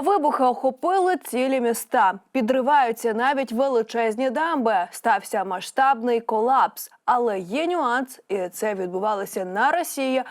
Вибухи охопили цілі міста. Підриваються навіть величезні дамби. Стався масштабний колапс. Але є нюанс, і це відбувалося на Росії.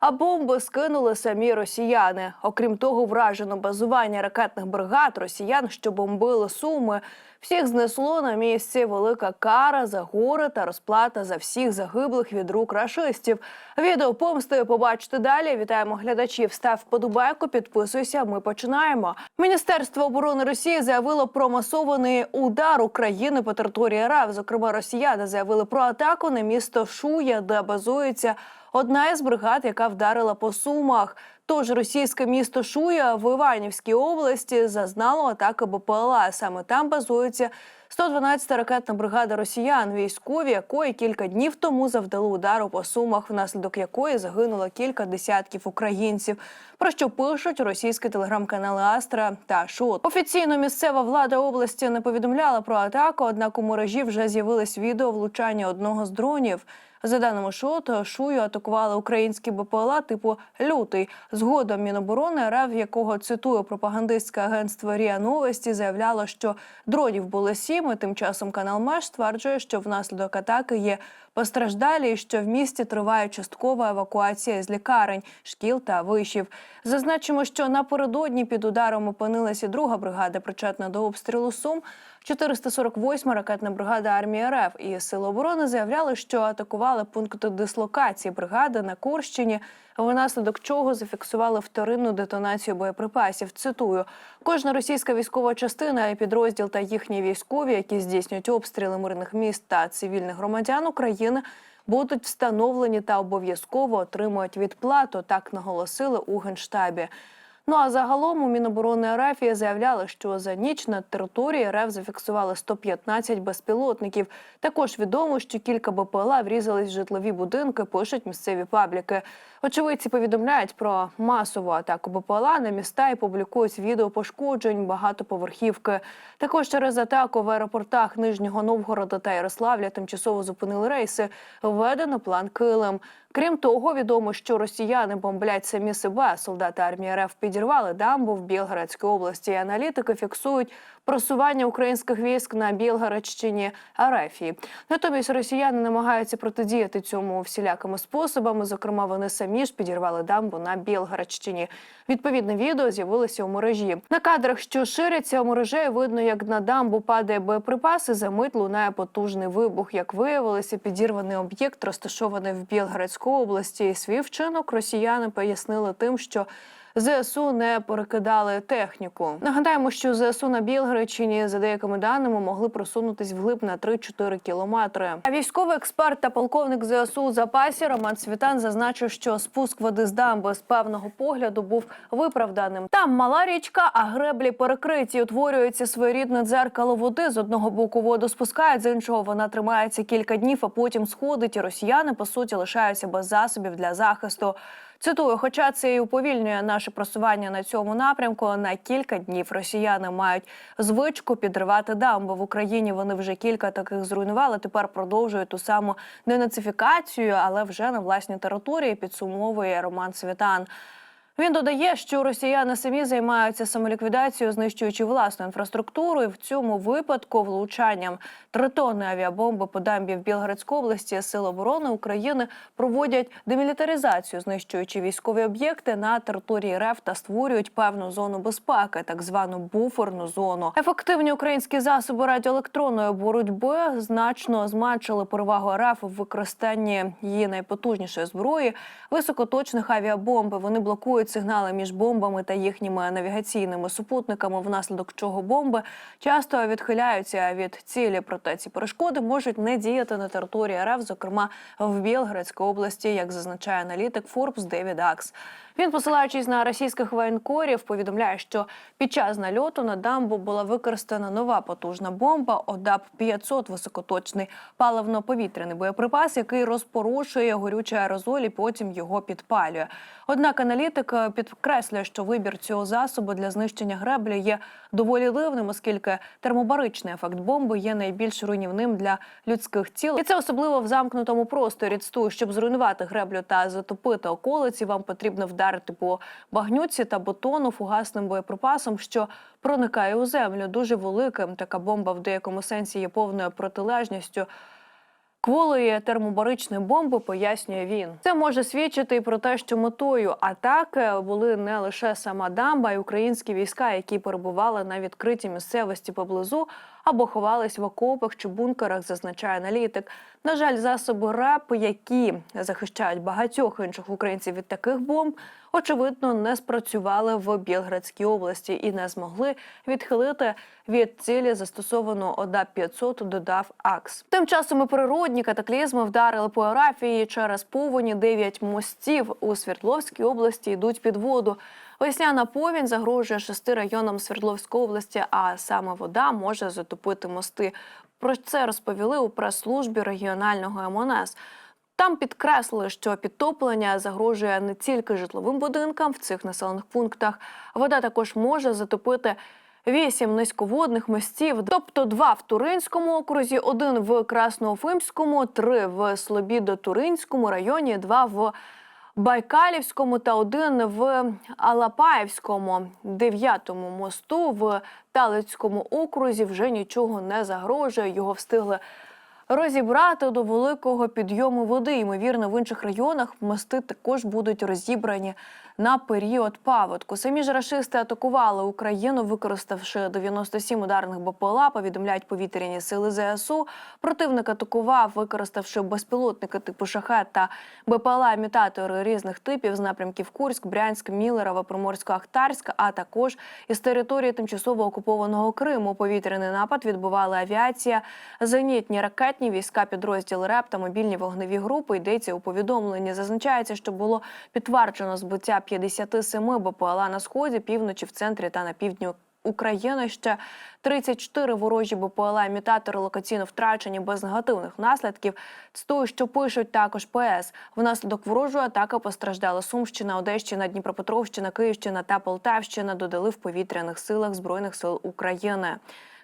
А бомби скинули самі росіяни. Окрім того, вражено базування ракетних бригад росіян, що бомбили суми. Всіх знесло на місці велика кара за горе та розплата за всіх загиблих від рук рашистів. Відео помсти побачите далі. Вітаємо глядачів. Став подобайку, підписуйся. Ми починаємо. Міністерство оборони Росії заявило про масований удар України по території РФ. Зокрема, росіяни заявили про атаку на місто Шуя, де базується одна із бригад, яка вдарила по сумах. Тож російське місто Шуя в Іванівській області зазнало атаки БПЛА. Саме там базується 112-та ракетна бригада росіян, військові якої кілька днів тому завдали удару по сумах, внаслідок якої загинуло кілька десятків українців. Про що пишуть російські телеграм-канали Астра та Шот. Офіційно місцева влада області не повідомляла про атаку однак у мережі вже з'явилось відео влучання одного з дронів. За даними ШОТ, Шую атакували українські БПЛА типу Лютий. Згодом Міноборони РФ, якого цитує пропагандистське агентство Ріа Новості, заявляло, що дронів було сім. і Тим часом канал Маш стверджує, що внаслідок атаки є постраждалі, і що в місті триває часткова евакуація з лікарень, шкіл та вишів. Зазначимо, що напередодні під ударом опинилася друга бригада, причетна до обстрілу Сум. 448 ракетна бригада армії РФ і Сили оборони заявляли, що атакували пункти дислокації бригади на Курщині, внаслідок чого зафіксували вторинну детонацію боєприпасів. Цитую: кожна російська військова частина, підрозділ та їхні військові, які здійснюють обстріли мирних міст та цивільних громадян України. Будуть встановлені та обов'язково отримують відплату. Так наголосили у генштабі. Ну а загалом у Міноборони РФ заявляли, що за ніч на території РФ зафіксували 115 безпілотників. Також відомо, що кілька БПЛА врізались в житлові будинки. Пишуть місцеві пабліки. Очевидці повідомляють про масову атаку БПЛА на міста і публікують відео пошкоджень багатоповерхівки. Також через атаку в аеропортах Нижнього Новгорода та Ярославля тимчасово зупинили рейси. Введено план Килим. Крім того, відомо, що росіяни бомблять самі себе. Солдати армії РФ підірвали дамбу в Білгородській області. Аналітики фіксують просування українських військ на Білгородщині Арефії. Натомість росіяни намагаються протидіяти цьому всілякими способами. Зокрема, вони самі ж підірвали дамбу на Білгородщині. Відповідне відео з'явилося у мережі. На кадрах, що ширяться у мережі, видно, як на дамбу падає боєприпаси. За мить лунає потужний вибух. Як виявилося, підірваний об'єкт розташований в Білгородській області. Свій вчинок росіяни пояснили тим, що ЗСУ не перекидали техніку. Нагадаємо, що ЗСУ на Білгородщині, за деякими даними, могли просунутись вглиб на 3-4 кілометри. А військовий експерт та полковник ЗСУ у запасі Роман Світан зазначив, що спуск води з дамби з певного погляду був виправданим. Там мала річка, а греблі перекриті. Утворюється своєрідне дзеркало води. З одного боку воду спускають, з іншого вона тримається кілька днів, а потім сходить. І росіяни по суті лишаються без засобів для захисту. Цитую, хоча це і уповільнює наше просування на цьому напрямку. На кілька днів росіяни мають звичку підривати дамби в Україні. Вони вже кілька таких зруйнували. Тепер продовжують ту саму денацифікацію, але вже на власній території. Підсумовує Роман Світан. Він додає, що росіяни самі займаються самоліквідацією, знищуючи власну інфраструктуру, і в цьому випадку влучанням тритонної авіабомби по дамбі в Білгородській області Сили оборони України проводять демілітаризацію, знищуючи військові об'єкти на території РФ та створюють певну зону безпеки, так звану буферну зону. Ефективні українські засоби радіоелектронної боротьби значно зменшили перевагу РФ в використанні її найпотужнішої зброї високоточних авіабомб. Вони блокують сигнали між бомбами та їхніми навігаційними супутниками, внаслідок чого бомби часто відхиляються від цілі. Проте ці перешкоди можуть не діяти на території РФ, зокрема в Білгородській області, як зазначає аналітик Forbes Девід Акс. Він, посилаючись на російських воєнкорів, повідомляє, що під час нальоту на дамбу була використана нова потужна бомба ОДАП 500 високоточний паливно-повітряний боєприпас, який розпорушує горючий аерозоль і потім його підпалює. Однак аналітики е, підкреслює, що вибір цього засобу для знищення греблі є доволі дивним, оскільки термобаричний ефект бомби є найбільш руйнівним для людських тіл. І це особливо в замкнутому просторі. Цтую, щоб зруйнувати греблю та затопити околиці, вам потрібно вдарити по багнюці та бетону фугасним боєприпасом, що проникає у землю. Дуже великим. Така бомба в деякому сенсі є повною протилежністю. Кволої термобаричної бомби пояснює він. Це може свідчити і про те, що метою атаки були не лише сама дамба, й українські війська, які перебували на відкритій місцевості поблизу або ховались в окопах чи бункерах, зазначає аналітик. На жаль, засоби РЕП, які захищають багатьох інших українців від таких бомб, очевидно, не спрацювали в Білградській області і не змогли відхилити від цілі застосованого ОДА 500 додав АКС. Тим часом природні катаклізми вдарили по арафії через повені. Дев'ять мостів у Свердловській області йдуть під воду. Весняна повінь загрожує шести районам Свердловської області, а саме вода може затопити мости. Про це розповіли у прес-службі регіонального МНС. Там підкреслили, що підтоплення загрожує не тільки житловим будинкам в цих населених пунктах. Вода також може затопити вісім низьководних мостів, тобто два в Туринському окрузі, один в Красноуфимському, три в Слобідо-Туринському районі, два в Байкалівському та один в Алапаївському, дев'ятому мосту в Талицькому окрузі вже нічого не загрожує. Його встигли розібрати до великого підйому води. Ймовірно, в інших районах мости також будуть розібрані на період паводку. Самі ж рашисти атакували Україну, використавши 97 ударних БПЛА, повідомляють повітряні сили ЗСУ. Противник атакував, використавши безпілотники типу шахет та БПЛА-імітатори різних типів з напрямків Курськ, Брянськ, Мілерово, Приморсько-Ахтарськ, а також із території тимчасово окупованого Криму. Повітряний напад відбували авіація, зенітні ракетні війська, підрозділи РЕП та мобільні вогневі групи. Йдеться у повідомленні. Зазначається, що було підтверджено збиття 57 БПЛА на сході, півночі, в центрі та на півдні України. Ще 34 ворожі БПЛА-імітатори локаційно втрачені без негативних наслідків. З того, що пишуть також ПС. Внаслідок ворожої атаки постраждала Сумщина, Одещина, Дніпропетровщина, Київщина та Полтавщина. Додали в повітряних силах збройних сил України.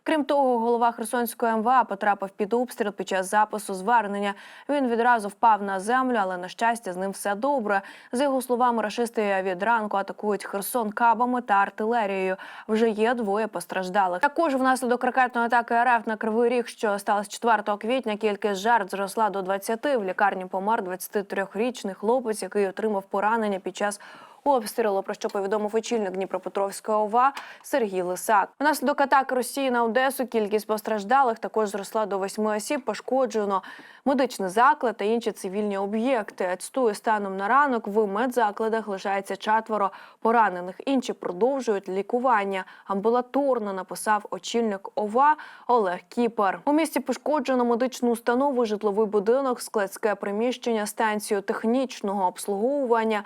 Крім того, голова Херсонської МВА потрапив під обстріл під час запису звернення. Він відразу впав на землю, але на щастя з ним все добре. За його словами, рашисти від ранку атакують Херсон кабами та артилерією. Вже є двоє постраждалих. Також внаслідок ракетної атаки РФ на Кривий Ріг, що сталося 4 квітня, кількість жертв зросла до 20. В лікарні помер 23-річний хлопець, який отримав поранення під час обстрілу, про що повідомив очільник Дніпропетровської ОВА Сергій Лисак. Внаслідок атаки Росії на Одесу кількість постраждалих також зросла до восьми осіб. Пошкоджено медичний заклад та інші цивільні об'єкти. Цтую станом на ранок в медзакладах лишається четверо поранених. Інші продовжують лікування. Амбулаторно написав очільник ОВА Олег Кіпер. У місті пошкоджено медичну установу, житловий будинок, складське приміщення, станцію технічного обслуговування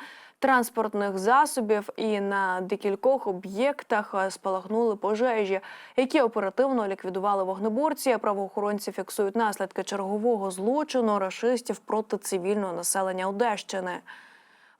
транспортних засобів і на декількох об'єктах е, спалахнули пожежі, які оперативно ліквідували вогнеборці. Правоохоронці фіксують наслідки чергового злочину рашистів проти цивільного населення Одещини.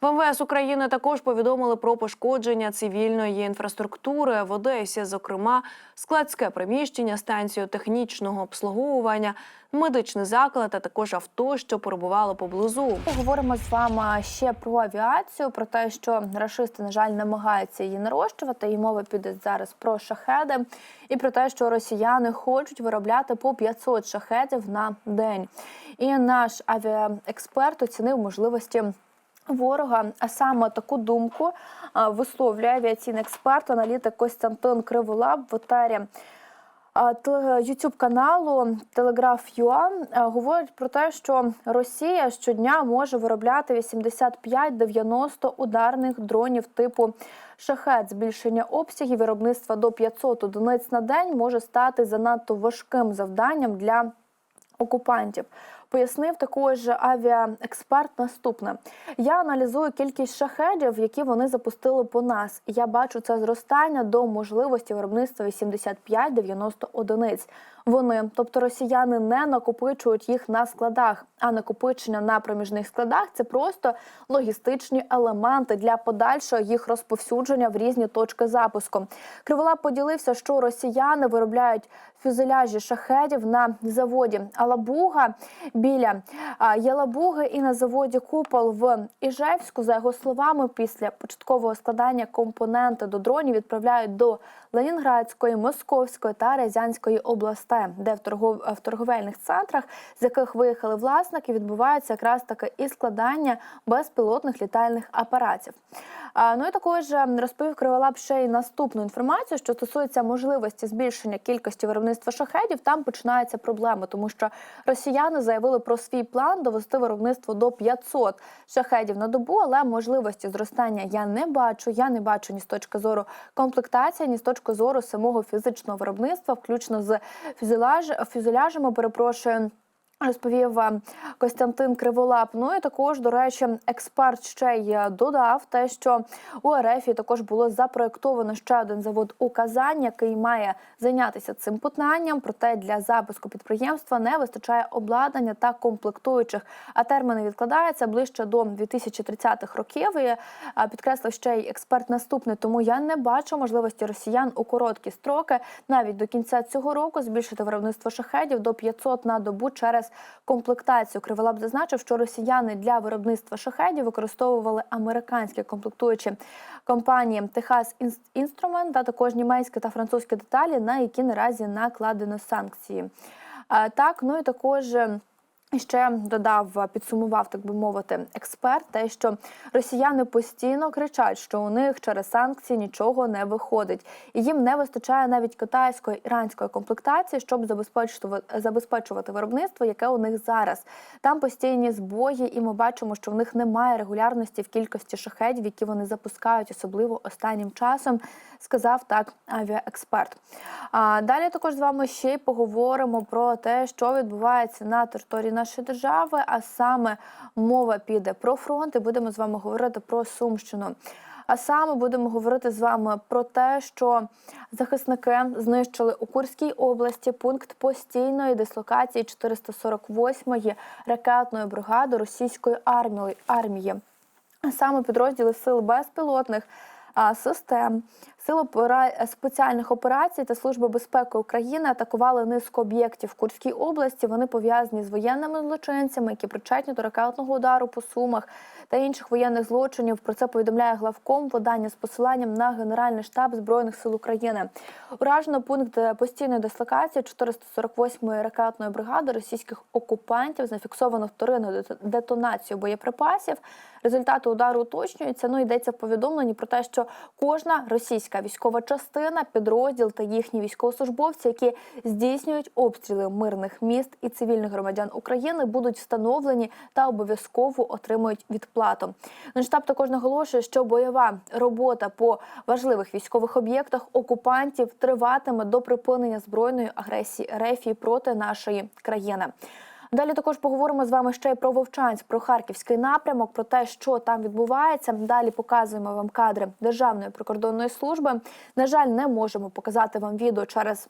В МВС України також повідомили про пошкодження цивільної інфраструктури в Одесі, зокрема, складське приміщення, станцію технічного обслуговування, медичний заклад, а також авто, що перебувало поблизу. Поговоримо з вами ще про авіацію, про те, що рашисти, на жаль, намагаються її нарощувати. І мова піде зараз про шахеди, і про те, що росіяни хочуть виробляти по 500 шахедів на день. І наш авіаексперт оцінив можливості. Ворога, а саме таку думку висловлює авіаційний експерт, аналітик Костянтин Криволап в етері Ютуб каналу Телеграф.ua говорить про те, що Росія щодня може виробляти 85-90 ударних дронів типу шахет. Збільшення обсягів виробництва до 500 одиниць на день може стати занадто важким завданням для окупантів. Пояснив також авіаексперт наступне: я аналізую кількість шахедів, які вони запустили по нас. Я бачу це зростання до можливості виробництва 85-90 одиниць. Вони, тобто росіяни, не накопичують їх на складах, а накопичення на проміжних складах це просто логістичні елементи для подальшого їх розповсюдження в різні точки запуску. Криволап поділився, що росіяни виробляють фюзеляжі шахедів на заводі Алабуга біля Ялабуги і на заводі Купол в Іжевську. За його словами, після початкового складання компоненти до дронів відправляють до Ленінградської, Московської та Рязанської областей, де в торгов... в торговельних центрах, з яких виїхали власники, відбувається якраз таке і складання безпілотних літальних апаратів. Ну і також е, розповів Криволап ще й наступну інформацію, що стосується можливості збільшення кількості виробництва шахедів. Там починаються проблеми, тому що росіяни заявили про свій план довести виробництво до 500 шахедів на добу, але можливості зростання я не бачу. Я не бачу ні з точки зору комплектації, ні з точки зору самого фізичного виробництва, включно з фюзеляж, фюзеляжами. Перепрошую. Розповів е, Костянтин Криволап. Ну і також, до речі, експерт ще й е, додав те, що у РФ також було запроектовано ще один завод у Казані, який має зайнятися цим питанням. Проте для запуску підприємства не вистачає обладнання та комплектуючих. А терміни відкладаються ближче до 2030-х років. І підкреслив ще й експерт наступний. Тому я не бачу можливості росіян у короткі строки навіть до кінця цього року збільшити виробництво шахедів до 500 на добу через комплектацію. Криволап зазначив, що росіяни для виробництва шахедів використовували американські комплектуючі компанії Техас Інструмент та також німецькі та французькі деталі, на які наразі накладено санкції. Так, ну і також. Е, Ще додав, підсумував, так би мовити, експерт, те, що росіяни постійно кричать, що у них через санкції нічого не виходить, і їм не вистачає навіть китайської іранської комплектації, щоб забезпечувати забезпечувати виробництво, яке у них зараз. Там постійні збої, і ми бачимо, що в них немає регулярності в кількості шахедів, які вони запускають, особливо останнім часом. Сказав так авіаексперт. А далі також з вами ще й поговоримо про те, що відбувається на території нашої держави, а саме мова піде про фронт, і будемо з вами говорити про Сумщину. А саме будемо говорити з вами про те, що захисники знищили у Курській області пункт постійної дислокації 448-ї ракетної бригади російської армії. А Саме підрозділи сил безпілотних систем, Сил опера... спеціальних операцій та Служби безпеки України атакували низку об'єктів в Курській області. Вони пов'язані з воєнними злочинцями, які причетні до ракетного удару по сумах та інших воєнних злочинів. Про це повідомляє главком видання з посиланням на Генеральний штаб збройних сил України. Уражено пункт постійної дислокації 448-ї ракетної бригади російських окупантів. Зафіксовано вторинну дет- детонацію боєприпасів. Результати удару уточнюються. Ну йдеться в повідомленні про те, що кожна російська військова частина, підрозділ та їхні військовослужбовці, які здійснюють обстріли мирних міст і цивільних громадян України, будуть встановлені та обов'язково отримують відплату. Генштаб також наголошує, що бойова робота по важливих військових об'єктах окупантів триватиме до припинення збройної агресії РФ проти нашої країни. Далі також поговоримо з вами ще й про Вовчанськ, про харківський напрямок, про те, що там відбувається. Далі показуємо вам кадри Державної прикордонної служби. На жаль, не можемо показати вам відео через.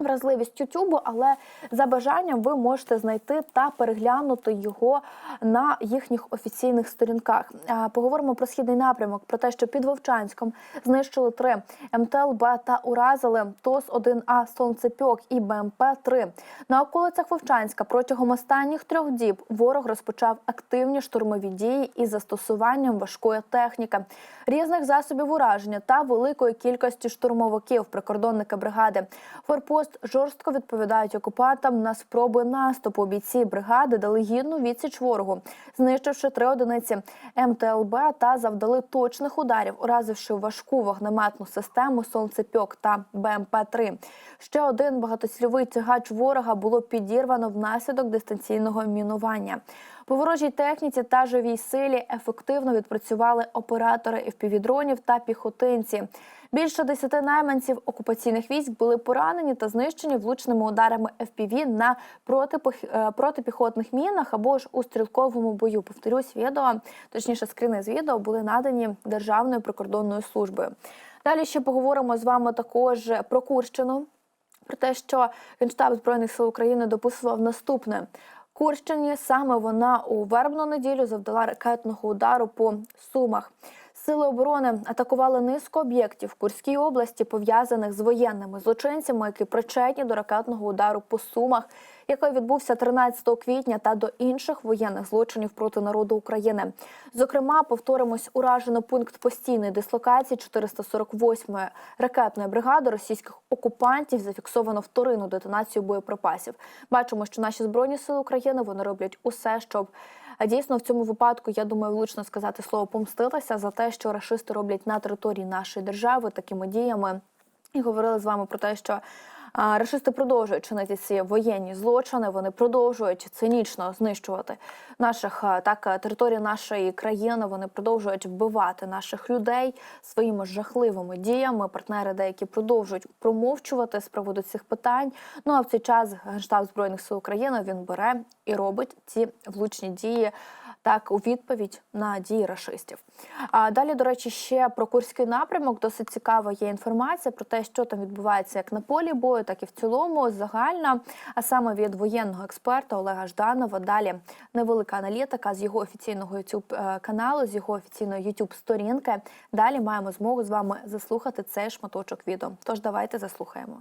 Вразливість Ютубу, але за бажанням ви можете знайти та переглянути його на їхніх офіційних сторінках. Поговоримо про східний напрямок, про те, що під Вовчанськом знищили три МТЛБ та уразили ТОС-1А «Сонцепьок» і БМП-3. На околицях Вовчанська протягом останніх трьох діб ворог розпочав активні штурмові дії із застосуванням важкої техніки, різних засобів ураження та великої кількості штурмовиків прикордонника бригади. Форпост жорстко відповідають окупантам на спроби наступу. Бійці бригади дали гідну відсіч ворогу, знищивши три одиниці МТЛБ та завдали точних ударів, уразивши важку вогнеметну систему «Сонцепьок» та БМП-3. Ще один багатоцільовий тягач ворога було підірвано внаслідок дистанційного мінування. По ворожій техніці та живій силі ефективно відпрацювали оператори FPV-дронів та піхотинці. Більше десяти найманців окупаційних військ були поранені та знищені влучними ударами FPV на е, протипіхотних мінах або ж у стрілковому бою. Повторюсь, відео, точніше, скрини з відео були надані Державною прикордонною службою. Далі ще поговоримо з вами також про Курщину. про те, що Генштаб Збройних сил України дописував наступне. Курщині саме вона у вербну неділю завдала ракетного удару по Сумах. Сили оборони атакували низку об'єктів в Курській області, пов'язаних з воєнними злочинцями, які причетні до ракетного удару по Сумах, який відбувся 13 квітня, та до інших воєнних злочинів проти народу України. Зокрема, повторимось, уражено пункт постійної дислокації 448-ї ракетної бригади російських окупантів. Зафіксовано вторинну детонацію боєприпасів. Бачимо, що наші збройні сили України вони роблять усе, щоб дійсно в цьому випадку я думаю, влучно сказати слово помстилася за те, що рашисти роблять на території нашої держави такими діями. І говорили з вами про те, що рашисти продовжують чинити ці воєнні злочини. Вони продовжують цинічно знищувати наших так а, території нашої країни. Вони продовжують вбивати наших людей своїми жахливими діями. Партнери деякі продовжують промовчувати з приводу цих питань. Ну а в цей час генштаб збройних сил України він бере і робить ці влучні дії. Так, у відповідь на дії рашистів. А далі, до речі, ще про курський напрямок досить цікава є інформація про те, що там відбувається як на полі бою, так і в цілому загальна. А саме від воєнного експерта Олега Жданова. Далі невелика аналітика з його офіційного youtube каналу, з його офіційної youtube сторінки. Далі маємо змогу з вами заслухати цей шматочок відео. Тож давайте заслухаємо.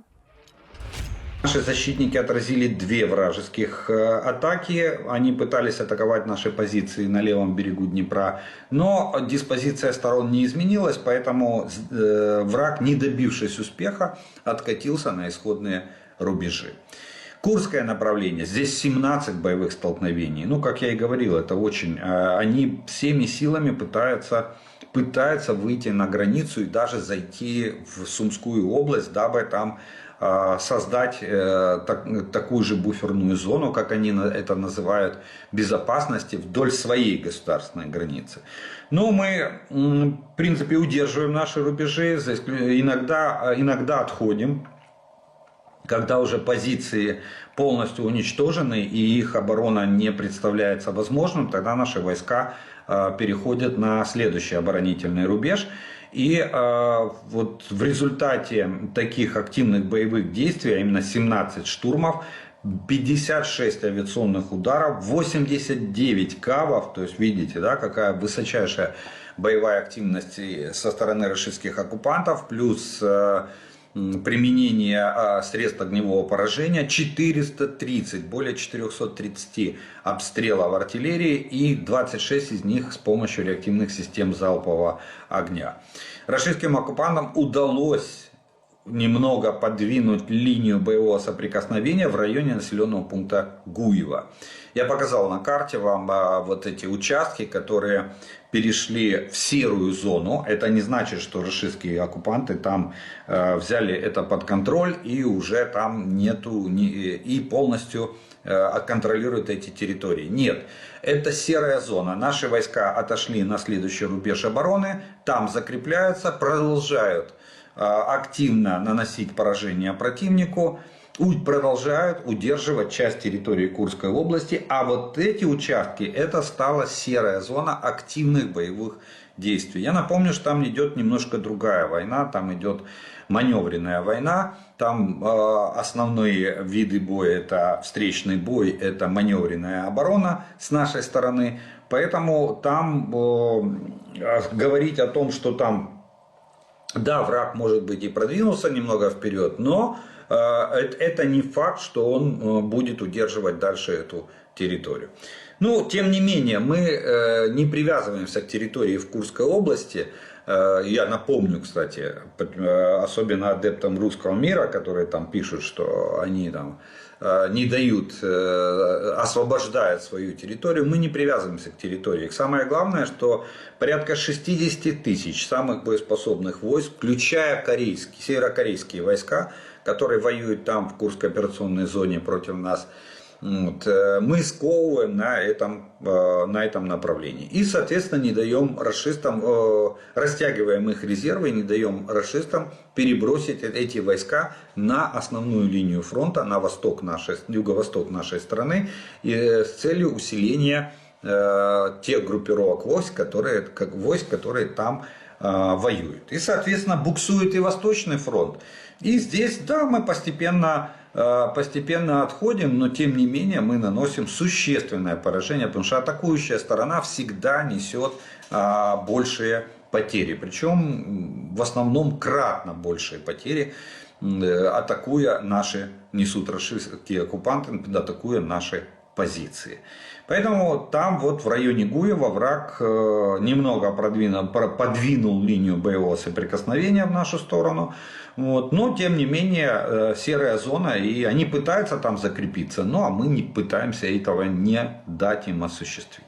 Наши защитники отразили две вражеских э, атаки. Они пытались атаковать наши позиции на левом берегу Днепра, но диспозиция сторон не изменилась, поэтому э, враг, не добившись успеха, откатился на исходные рубежи. Курское направление. Здесь 17 боевых столкновений. Ну, как я и говорил, это очень... э, Они всеми силами пытаются, пытаются выйти на границу и даже зайти в Сумскую область, дабы там создать э, так- такую же буферную зону, как они это называют, безопасности вдоль своей государственной границы. Но мы, в принципе, удерживаем наши рубежи, иногда, э, иногда отходим, когда уже позиции полностью уничтожены и их оборона не представляется возможным, тогда наши войска э, переходят на следующий оборонительный рубеж. И э, вот в результате таких активных боевых действий, а именно 17 штурмов, 56 авиационных ударов, 89 кавов, то есть видите, да, какая высочайшая боевая активность и со стороны российских оккупантов, плюс э, м, применение а, средств огневого поражения, 430, более 430 обстрелов артиллерии и 26 из них с помощью реактивных систем залпового огня. Российским оккупантам удалось немного подвинуть линию боевого соприкосновения в районе населенного пункта Гуева. Я показал на карте вам а, вот эти участки, которые перешли в серую зону. Это не значит, что российские оккупанты там э, взяли это под контроль и уже там нету и полностью э, контролируют эти территории. Нет, это серая зона. Наши войска отошли на следующий рубеж обороны, там закрепляются, продолжают э, активно наносить поражение противнику, продолжают удерживать часть территории Курской области, а вот эти участки, это стала серая зона активных боевых действий. Я напомню, что там идет немножко другая война, там идет маневренная война, там э, основные виды боя это встречный бой, это маневренная оборона с нашей стороны, поэтому там э, говорить о том, что там да, враг может быть и продвинулся немного вперед, но это, это не факт, что он э, будет удерживать дальше эту территорию. Ну, тем не менее, мы э, не привязываемся к территории в Курской области. Э, я напомню, кстати, особенно адептам русского мира, которые там пишут, что они там не дают, освобождают свою территорию, мы не привязываемся к территории. Самое главное, что порядка 60 тысяч самых боеспособных войск, включая корейские, северокорейские войска, которые воюют там в Курской операционной зоне против нас, вот, э, мы сковываем на этом, э, на этом направлении. И, соответственно, не даем расистам, э, растягиваем их резервы, не даем расистам перебросить эти войска на основную линию фронта, на восток нашей, юго-восток нашей страны, и, с целью усиления тех группировок войск, которые, как войск, которые там воюет. И, соответственно, буксует и Восточный фронт. И здесь, да, мы постепенно, э, постепенно отходим, но тем не менее мы наносим существенное поражение, потому что атакующая сторона всегда несет а, большие потери. Причем в основном кратно большие потери, э, атакуя наши, несут российские оккупанты, атакуя наши позиции. Поэтому там вот в районе Гуева враг э, немного продвинул, про- подвинул линию боевого соприкосновения в нашу сторону. Вот. Но тем не менее э, серая зона, и они пытаются там закрепиться, ну а мы не пытаемся этого не дать им осуществить.